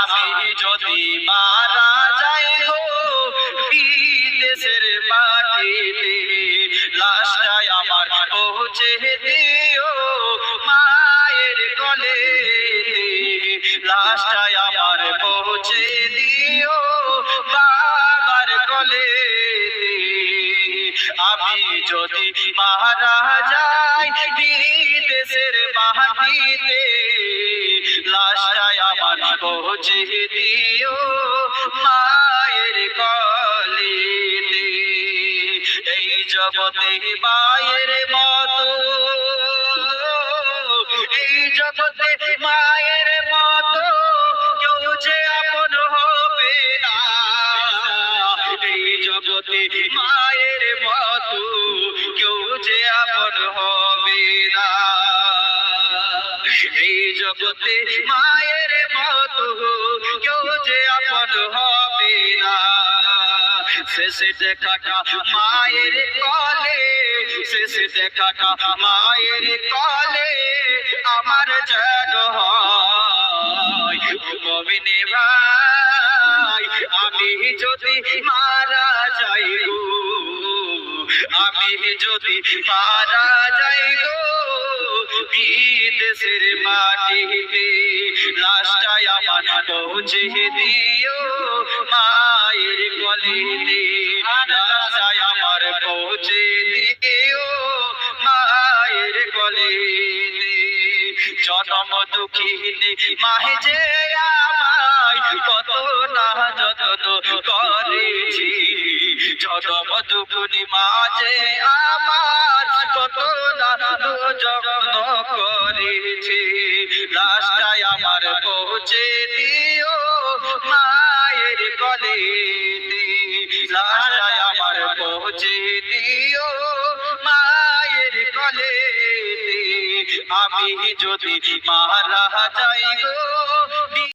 আমি যদি মারা যাই গো, বিদেশের মাটিতে লাশটাই আমার পৌঁছে দিও। মায়ের গলে লাশটাই আমার পৌঁছে দিও। বাবার গলে আমি যদি মারা যাই, বিদেশের মাটিতে পৌঁছে দিও মায়ের কলিতে। এই জগতে মায়ের মতো, এই জগতে মায়ের মতো কেউ যে আপন হবে না। এই জগতে মায়ের মতো কেউ যে আপন হবে না। এই জগতে মায়ের শেষে দেখাটা মায়ের কলে শেষে দেখাটা মায়ের কলে, আমার যেন হয়। মমিনে ভাই, আমি যদি মারা যাই গো, আমি যদি মারা যাই গো বিদেশের মাটিতে লাশটাই আমার পৌঁছে দিও। গলিতে লাশটাই আমার পৌঁছে দিও মায়ের গলিতে জনম দুঃখিনী মাহে যে আমায় কত না যতন করেছি। জনম দুঃখিনী মাঝে আমার কত না যত্ন করেছি। লাশটাই আমার পৌঁছে দিও মায়ের গলে লাশটাই আমার পৌঁছে দিও মায়ের কলে আমি যদি মারা যাই গো